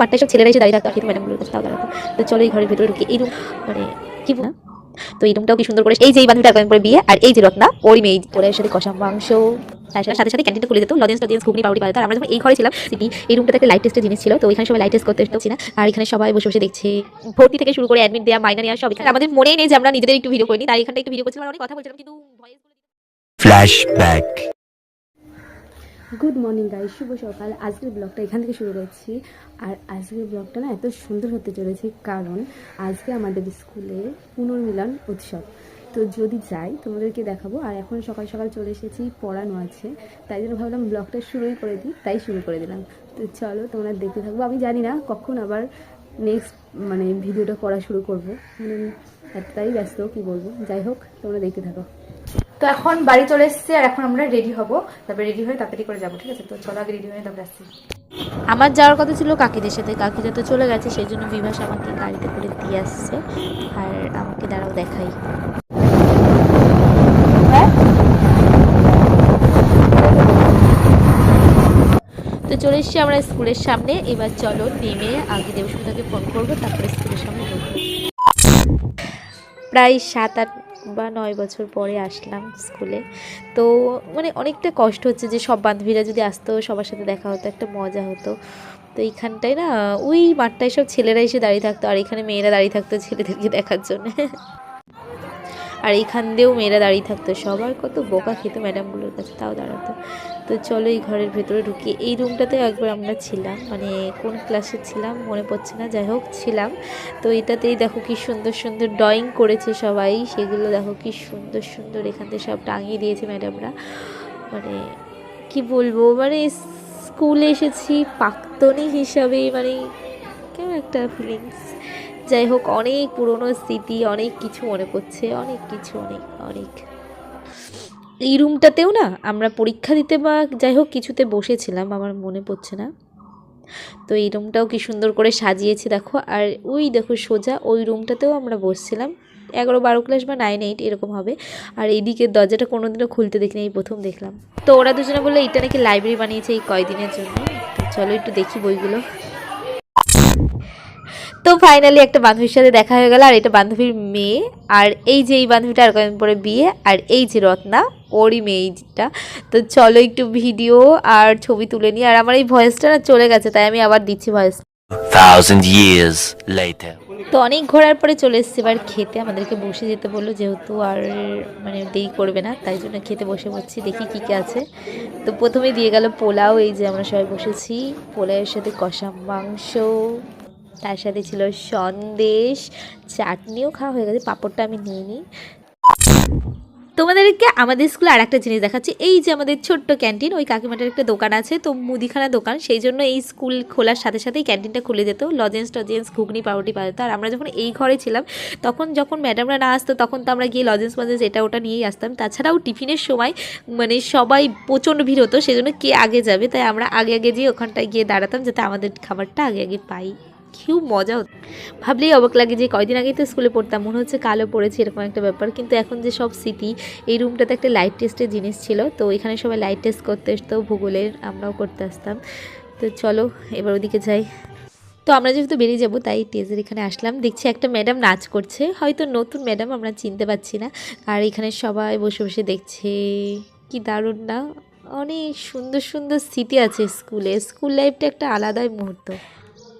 মাঠটা সব ছেলেরা এসে দাঁড়িয়ে থাকতো কিন্তু ম্যাডামগুলোর কাছে তাও দাঁড়াতো তো চলো এই ঘরের ভিতরে ঢুকে। এই রুম মানে কি না তো এই রুমটাও কি সুন্দর করে, এই যে এই বান্ধবীটা পরে বিয়ে, আর এই যে রত্না, ওরই মেয়ে। ওরা সাথে কষা মাংস, তার সাথে সাথে ক্যান্টিনটা খুলে দিত, লজেন্স টজেন্স, ঘুগনি পাউডি পাওয়া আমরা যখন এই ঘরে ছিলাম সিটি এই রুমটাতে একটা লাইট টেস্টের জিনিস ছিল, তো ওইখানে সবাই লাইট টেস্ট করতে এসেছি না আর এখানে সবাই বসে বসে দেখছে, ভর্তি থেকে শুরু করে অ্যাডমিট দেওয়া মাইনা নেওয়া সব আমাদের মনেই নেই যে আমরা নিজেদের একটু ভিডিও করিনি, তাই এখানটা একটু ভিডিও করছিলাম, আর অনেক কথা বলছিলাম, কিন্তু. গুড মর্নিং গাইজ শুভ সকাল। আজকের ব্লগটা এখান থেকে শুরু করছি। আর আজকের ব্লগটা না এত সুন্দর হতে চলেছে, কারণ আজকে আমাদের স্কুলে পুনর্মিলন উৎসব। তো যদি যাই, তোমাদেরকে দেখাবো। আর এখন সকাল সকাল চলে এসেছি, পড়ানো আছে। তাই জন্য ভাবলাম ব্লগটা শুরুই করে দিই, তাই শুরু করে দিলাম। তো চলো, তোমরা দেখতে থাকব আমি জানি না কখন আবার নেক্সট মানে ভিডিওটা করা শুরু করব। মানে এতটাই ব্যস্ত, কি বলব? যাই হোক, তোমরা দেখতে থাকো। তো এখন বাড়ি চলে এসেছি আর এখন আমরা রেডি হব। তারপরে রেডি হয়ে তাড়াতাড়ি করে যাব ঠিক আছে? তো চলো আগে রেডি হয়ে তারপরে আসছি। আমার যাওয়ার কথা ছিল কাকিদের সাথে। কাকিরা তো চলে গেছে সেই জন্য বিভাস আমাকে গাড়িতে করে দিয়ে আসছে। আর আমাকে দাঁড়াও দেখাই। তো চলে এসেছি আমরা স্কুলের সামনে। এবার চলো নেমে আগে দেবস্মিতাকে ফোন করব তারপরে স্কুলের সামনে প্রায় সাত আট বা নয় বছর পরে আসলাম স্কুলে। তো মানে অনেকটা কষ্ট হচ্ছে যে সব বান্ধবীরা যদি আসতো, সবার সাথে দেখা হতো, একটা মজা হতো। তো এইখানটায় না, ওই মাঠটায় সব ছেলেরা এসে দাঁড়িয়ে থাকতো, আর এখানে মেয়েরা দাঁড়িয়ে থাকতো ছেলেদেরকে দেখার জন্য। আর এইখান দিয়েও মেয়েরা দাঁড়িয়ে থাকতো। সবার কত বোকা খেত ম্যাডামগুলোর কাছে, তাও দাঁড়াতো। তো চলো এই ঘরের ভেতরে ঢুকি। এই রুমটাতে একবার আমরা ছিলাম মানে কোন ক্লাসে ছিলাম মনে পড়ছে না। যাই হোক, ছিলাম। তো এটাতেই দেখো কি সুন্দর সুন্দর ড্রয়িং করেছে সবাই। সেগুলো দেখো কি সুন্দর সুন্দর এখান থেকে সব টাঙিয়ে দিয়েছে ম্যাডামরা। মানে কি বলব মানে স্কুলে এসেছি প্রাক্তনী হিসাবে মানে কেমন একটা ফিলিংস যাই হোক, অনেক পুরনো স্মৃতি, অনেক কিছু মনে পড়ছে, অনেক কিছু, অনেক অনেক। এই রুমটাতেও না আমরা পরীক্ষা দিতে বা যাই হোক, কিছুতে বসেছিলাম, আমার মনে পড়ছে না। তো এই রুমটাও কি সুন্দর করে সাজিয়েছি, দেখো। আর ওই দেখো সোজা, ওই রুমটাতেও আমরা বসছিলাম। এগারো বারো ক্লাস বা নাইন এইট এরকম হবে। আর এইদিকের দরজাটা কোনোদিনও খুলতে দেখিনি এই প্রথম দেখলাম। তো ওরা দুজনে বলল এটা নাকি লাইব্রেরি বানিয়েছে এই কয়দিনের জন্য? চলো একটু দেখি বইগুলো। তো ফাইনালি একটা বান্ধবীর সাথে দেখা হয়ে গেল আর এটা বান্ধবীর মেয়ে। আর এই যে এই বান্ধবীটা আর কয়েকদিন পরে বিয়ে আর এই যে রত্না ওরই মেয়েটা তো চলো একটু ভিডিও আর ছবি তুলে নিই। আর আমার এই ভয়েসটা না চলে গেছে তাই আমি আবার দিচ্ছি ভয়েস তো অনেক ঘোরার পরে চলে এসেছি এবার খেতে। আমাদেরকে বসে যেতে বলল যেহেতু আর মানে দেরি করবে না তাই জন্য খেতে বসে পড়ছি দেখি কী কী আছে। তো প্রথমে দিয়ে গেল পোলাও এই যে আমরা সবাই বসেছি। পোলাওয়ের সাথে কষা মাংস তার সাথে ছিল সন্দেশ, চাটনিও খাওয়া হয়ে গেছে, পাঁপড়টা আমি নিয়ে নিই। তোমাদেরকে আমাদের স্কুলে আর একটা জিনিস দেখাচ্ছি, এই যে আমাদের ছোট্ট ক্যান্টিন, ওই কাকিমাটার একটা দোকান আছে, তো মুদিখানা দোকান, সেই জন্য এই স্কুল খোলার সাথে সাথেই ক্যান্টিনটা খুলে যেত, লজেন্স টজেন্স, ঘুগনি, পাউরুটি পাওয়া যেত আর আমরা যখন এই ঘরে ছিলাম, তখন যখন ম্যাডামরা না আসতো, তখন তো আমরা গিয়ে লজেন্স ফজেন্স এটা ওটা নিয়েই আসতাম। তাছাড়াও টিফিনের সময় মানে সবাই প্রচণ্ড ভিড় হতো সেজন্য কে আগে যাবে, তাই আমরা আগে আগে যেয়ে ওখানটায় গিয়ে দাঁড়াতাম, যাতে আমাদের খাবারটা আগে আগে পাই। খুব মজা হতো। ভাবলেই অবাক লাগে যে কয়দিন আগেই তো স্কুলে পড়তাম, মনে হচ্ছে কালো পড়েছে, এরকম একটা ব্যাপার। কিন্তু এখন যে সব স্মৃতি, এই রুমটাতে একটা লাইট টেস্টের জিনিস ছিল, তো এখানে সবাই লাইট টেস্ট করতে আসতো ভূগোলের আমরাও করতে আসতাম। তো চলো, এবার ওদিকে যাই। তো আমরা যেহেতু বেরিয়ে যাব, তাই টেজের এখানে আসলাম। দেখছি একটা ম্যাডাম নাচ করছে। হয়তো নতুন ম্যাডাম আমরা চিনতে পারছি না। আর এখানে সবাই বসে বসে দেখছে, কি দারুণ না? অনেক সুন্দর সুন্দর স্মৃতি আছে স্কুলে। স্কুল লাইফটা একটা আলাদাই মুহূর্ত।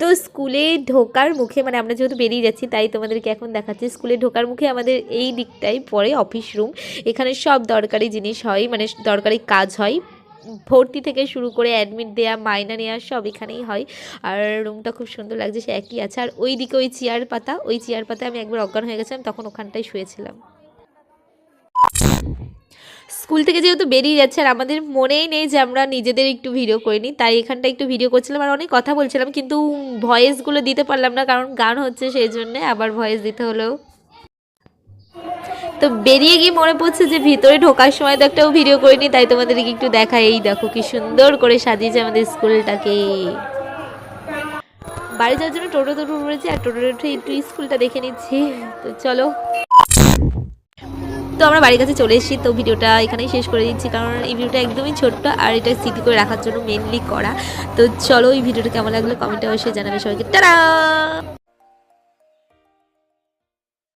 তো স্কুলে ঢোকার মুখে মানে আমরা যেহেতু বেরিয়ে যাচ্ছি, তাই তোমাদেরকে এখন দেখাচ্ছি, স্কুলে ঢোকার মুখে আমাদের এই দিকটাই পড়ে অফিস রুম এখানে সব দরকারি জিনিস হয় মানে দরকারি কাজ হয়, ভর্তি থেকে শুরু করে অ্যাডমিট দেওয়া মাইনা নেওয়া সব এখানেই হয়, আর রুমটা খুব সুন্দর লাগছে, সে একই আছে, আর ওই দিকে ওই চেয়ার পাতা, ওই চেয়ার পাতা আমি একবার অজ্ঞান হয়ে গেছিলাম, তখন ওখানটায় শুয়েছিলাম। স্কুল থেকে যেহেতু বেরিয়ে যাচ্ছে আর আমাদের মনেই নেই যে আমরা নিজেদের একটু ভিডিও করিনি, তাই এখানটা একটু ভিডিও করছিলাম আর অনেক কথা বলছিলাম, কিন্তু ভয়েসগুলো দিতে পারলাম না কারণ গান হচ্ছে সেই জন্যে আবার ভয়েস দিতে হলো। তো বেরিয়ে গিয়ে মনে পড়ছে যে ভিতরে ঢোকার সময় তো একটাও ভিডিও করিনি, তাই তোমাদেরকে একটু দেখাই। এই দেখো কি সুন্দর করে সাজিয়েছে আমাদের স্কুলটাকে। বাড়ি যাওয়ার জন্য টোটো টোটো উঠেছি আর টোটো উঠে একটু স্কুলটা দেখে নিচ্ছি। তো চলো। তো আমরা বাড়ির কাছে চলে এসেছি, তো ভিডিওটা এখানেই শেষ করে দিচ্ছি। কারণ এই ভিডিওটা একদমই ছোট্ট আর এটা স্মৃতি করে রাখার জন্য মেনলি করা। তো চলো এই ভিডিওটা কেমন লাগল কমেন্টে অবশ্যই জানাবে সবাইকে। টাটা!